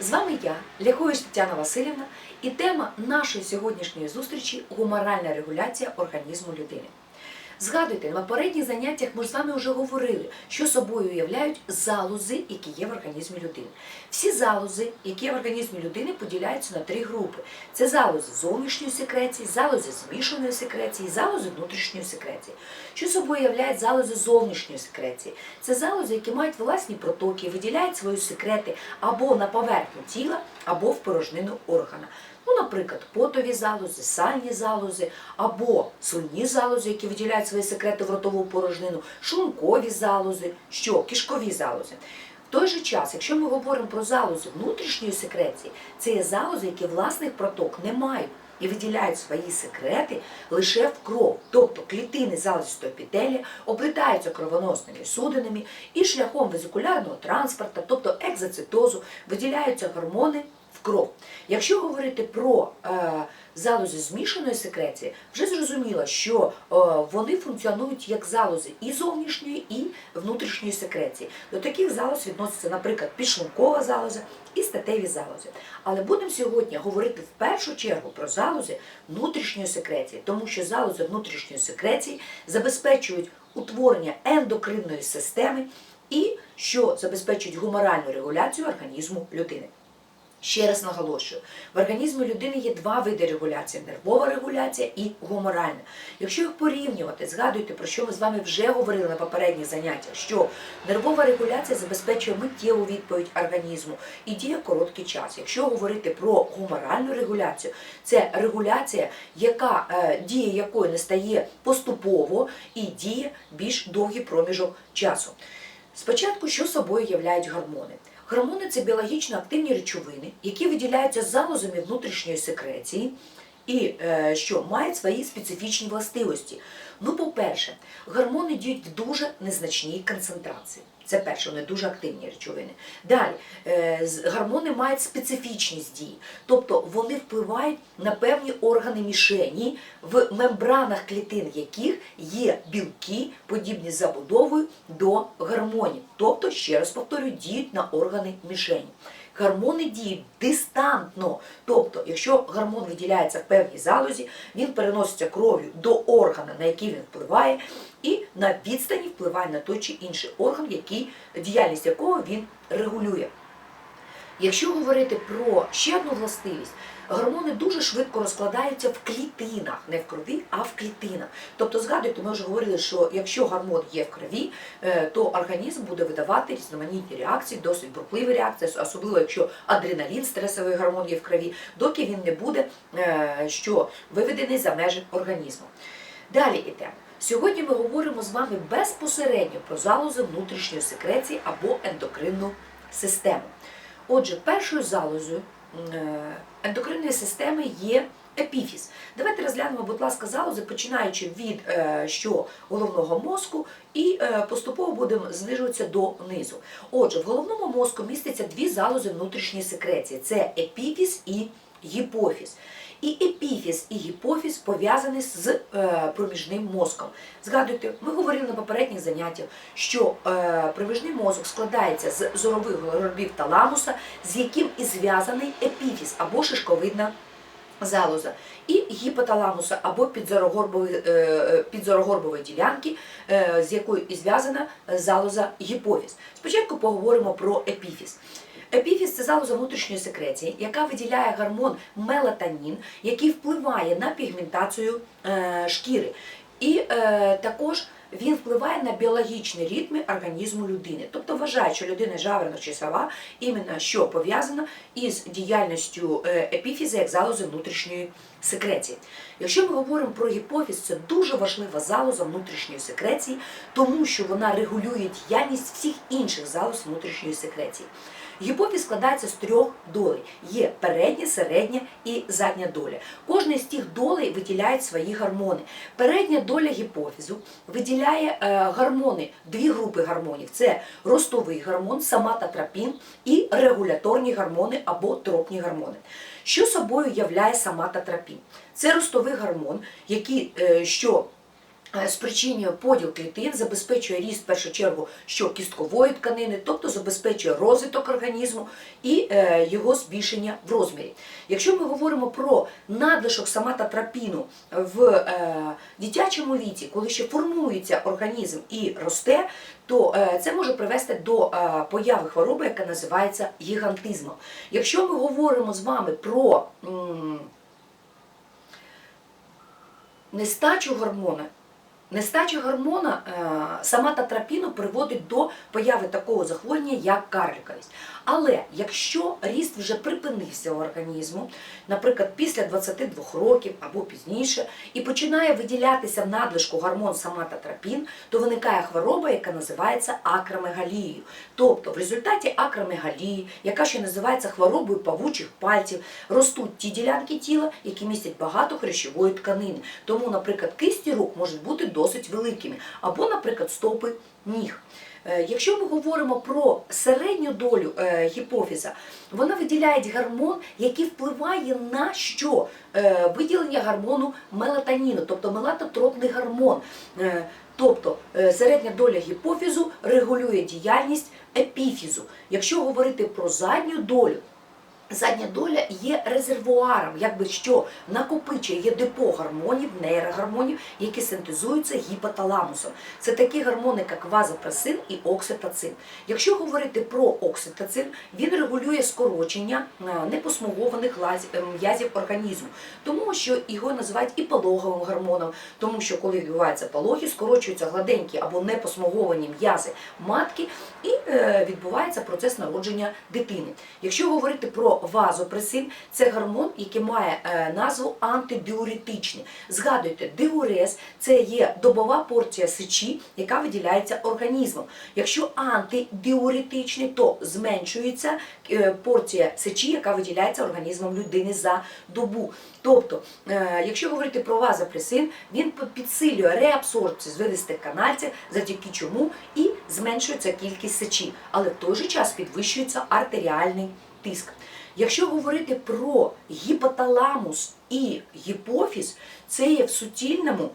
З вами я, Ляхович Тетяна Васильівна, і тема нашої сьогоднішньої зустрічі гуморальна регуляція організму людини. Згадуйте, на попередніх заняттях ми з вами вже говорили, що собою уявляють залози, які є в організмі людини. Всі залози, які є в організмі людини, поділяються на три групи: це залози зовнішньої секреції, залози змішаної секреції, залози внутрішньої секреції. Що собою уявляють залози зовнішньої секреції? Це залози, які мають власні протоки, виділяють свої секрети або на поверхню тіла, або в порожнину органа. Ну, наприклад, потові залози, сальні залози, або слинні залози, які виділяють свої секрети в ротову порожнину, шлункові залози, що кишкові залози. В той же час, якщо ми говоримо про залози внутрішньої секреції, це є залози, які власних проток не мають і виділяють свої секрети лише в кров. Тобто клітини залозистої епітелія облітаються кровоносними судинами і шляхом везикулярного транспорту, тобто екзоцитозу, виділяються гормони кров. Якщо говорити про е, залози змішаної секреції, вже зрозуміло, що е, вони функціонують як залози і зовнішньої, і внутрішньої секреції. До таких залоз відносяться, наприклад, підшлункова залоза і статеві залози. Але будемо сьогодні говорити в першу чергу про залози внутрішньої секреції, тому що залози внутрішньої секреції забезпечують утворення ендокринної системи і що забезпечують гуморальну регуляцію організму людини. Ще раз наголошую, в організмі людини є два види регуляції: нервова регуляція і гуморальна. Якщо їх порівнювати, згадуйте, про що ми з вами вже говорили на попередніх заняттях, що нервова регуляція забезпечує миттєву відповідь організму і діє короткий час. Якщо говорити про гуморальну регуляцію, це регуляція, яка е, дія якої не стає поступово і діє більш довгий проміжок часу. Спочатку, що собою являють гормони? Гормони це біологічно активні речовини, які виділяються залозами внутрішньої секреції і е, що мають свої специфічні властивості. Ну, по-перше, гормони діють в дуже незначній концентрації. Це перше, вони дуже активні речовини. Далі, е, гормони мають специфічність дії, тобто вони впливають на певні органи мішені, в мембранах клітин яких є білки, подібні забудовою до гормонів. Тобто, ще раз повторюю, діють на органи мішені. Гормони діють дистантно. Тобто, якщо гормон виділяється в певній залозі, він переноситься кров'ю до органа, на який він впливає, і на відстані впливає на той чи інший орган, який, діяльність якого він регулює. Якщо говорити про ще одну властивість, гормони дуже швидко розкладаються в клітинах, не в крові, а в клітинах. Тобто, згадуйте, ми вже говорили, що якщо гормон є в крові, е, то організм буде видавати різноманітні реакції, досить бурхливі реакції, особливо якщо адреналін, стресовий гормон є в крові, доки він не буде е, що виведений за межі організму. Далі йдемо. Сьогодні ми говоримо з вами безпосередньо про залози внутрішньої секреції або ендокринну систему. Отже, першою залозою ендокринної системи є епіфіз. Давайте розглянемо, будь ласка, залози, починаючи від е, що головного мозку, і е, поступово будемо знижуватися до низу. Отже, в головному мозку містяться дві залози внутрішньої секреції: це епіфіз і гіпофіз. І епіфіз і гіпофіз пов'язані з е, проміжним мозком. Згадуйте, ми говорили на попередніх заняттях, що е, проміжний мозок складається з зорових горобів таламуса, з яким і зв'язаний епіфіз або шишковидна залоза, і гіпоталамуса або підзорогорбової, е, ділянки, з якою і зв'язана залоза гіпофіз. Спочатку поговоримо про епіфіз. Епіфіз це залоза внутрішньої секреції, яка виділяє гормон мелатонін, який впливає на пігментацію е, шкіри. І е, також він впливає на біологічні ритми організму людини. Тобто вважає, що людина жаворонок чи сова, іменно що пов'язано із діяльністю е, епіфіза як залози внутрішньої секреції. Якщо ми говоримо про гіпофіз, це дуже важлива залоза внутрішньої секреції, тому що вона регулює діяльність всіх інших залоз внутрішньої секреції. Гіпофіз складається з трьох долей: є передня, середня і задня доля. Кожна з тих долей виділяє свої гормони. Передня доля гіпофізу виділяє е, гормони, дві групи гормонів: це ростовий гормон, саматотропін і регуляторні гормони або тропні гормони. Що собою являє саматотропін? Це ростовий гормон, який е, що спричинює поділ клітин, забезпечує ріст в першу чергу що кісткової тканини, тобто забезпечує розвиток організму і е, його збільшення в розмірі. Якщо ми говоримо про надлишок саматотрапіну в е, дитячому віці, коли ще формується організм і росте, то е, це може привести до е, появи хвороби, яка називається гігантизмом. Якщо ми говоримо з вами про нестачу гормона, нестача гормона сама саматотрапіну приводить до появи такого захворювання, як карліковість. Але якщо ріст вже припинився у організму, наприклад, після 22 років або пізніше, і починає виділятися в надлишку гормон саматотрапін, то виникає хвороба, яка називається акромегалією. Тобто в результаті акромегалії, яка ще називається хворобою павучих пальців, ростуть ті ділянки тіла, які містять багато хрящової тканини. Тому, наприклад, кисті рук можуть бути досить великими, або, наприклад, стопи ніг. Е, Якщо ми говоримо про середню долю е, гіпофіза, вона виділяє гормон, який впливає на що? Е, Виділення гормону мелатоніну, тобто мелатотропний гормон. Тобто середня доля гіпофізу регулює діяльність епіфізу. Якщо говорити про задню долю, Задня доля є резервуаром, якби що накопичує є депо гормонів, нейрогормонів, які синтезуються гіпоталамусом. Це такі гормони, як вазопресин і окситоцин. Якщо говорити про окситоцин, він регулює скорочення е, непосмугованих е, м'язів організму, тому що його називають і пологовим гормоном, тому що коли відбуваються пологи, скорочуються гладенькі або непосмуговані м'язи матки, і е, відбувається процес народження дитини. Якщо говорити про вазопресин, це гормон, який має е, назву антидиуретичний. Згадуйте, диурез це є добова порція сечі, яка виділяється організмом. Якщо антидиуретичний, то зменшується е, порція сечі, яка виділяється організмом людини за добу. Тобто, е, якщо говорити про вазопресин, він підсилює реабсорбцію звилистих канальців, завдяки чому і зменшується кількість сечі, але в той же час підвищується артеріальний тиск. Якщо говорити про гіпоталамус і гіпофіз, це є в суцільному.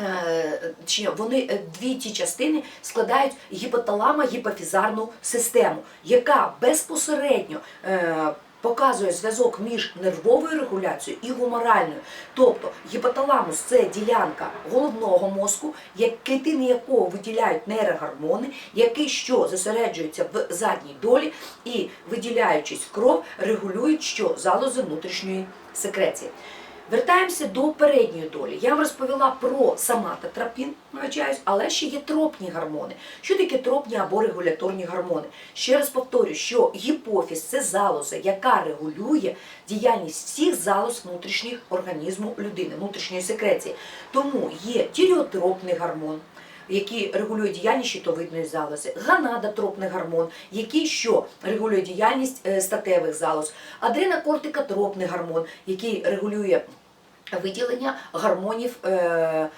е, Чи вони е, дві ті частини складають гіпоталама гіпофізарну систему, яка безпосередньо е, показує зв'язок між нервовою регуляцією і гуморальною. Тобто гіпоталамус це ділянка головного мозку, як клітини якого виділяють нейрогормони, які що зосереджуються в задній долі і, виділяючись кров, регулюють що залози внутрішньої секреції. Вертаємося до передньої долі. Я вам розповіла про саматотрапін, навчаюсь, але ще є тропні гормони. Що таке тропні або регуляторні гормони? Ще раз повторю, що гіпофіз це залоза, яка регулює діяльність всіх залоз внутрішніх організму людини, внутрішньої секреції. Тому є тіріотропний гормон. Який регулює діяльність щитовидної залози, ганадотропний гормон, який що регулює діяльність е, статевих залоз, адренокортикотропний гормон, який регулює виділення гормонів е,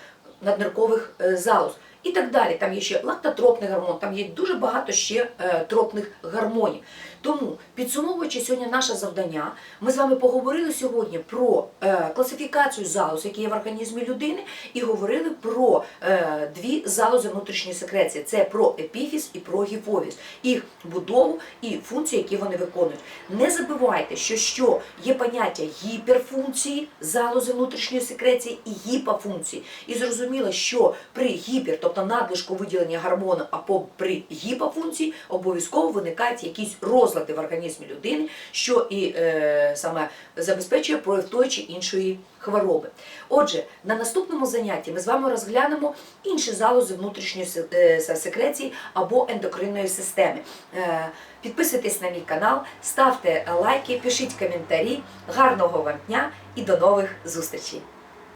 надниркових е, залоз. І так далі. Там є ще лактотропний гормон, там є дуже багато ще е, тропних гормонів. Тому, підсумовуючи сьогодні наше завдання, ми з вами поговорили сьогодні про е, класифікацію залоз, які є в організмі людини, і говорили про е, дві залози внутрішньої секреції: це про епіфіз і про гіфовіз, їх будову і функції, які вони виконують. Не забувайте, що, що є поняття гіперфункції залози внутрішньої секреції і гіпофункції. І зрозуміло, що при гіпер, тобто надлишку виділення гормону, або при гіпофункції обов'язково виникають якісь розлади в організмі людини, що і е, саме забезпечує прояв тої чи іншої хвороби. Отже, на наступному занятті ми з вами розглянемо інші залози внутрішньої е, секреції або ендокринної системи. Е, Підписуйтесь на мій канал, ставте лайки, пишіть коментарі. Гарного вам дня і до нових зустрічей!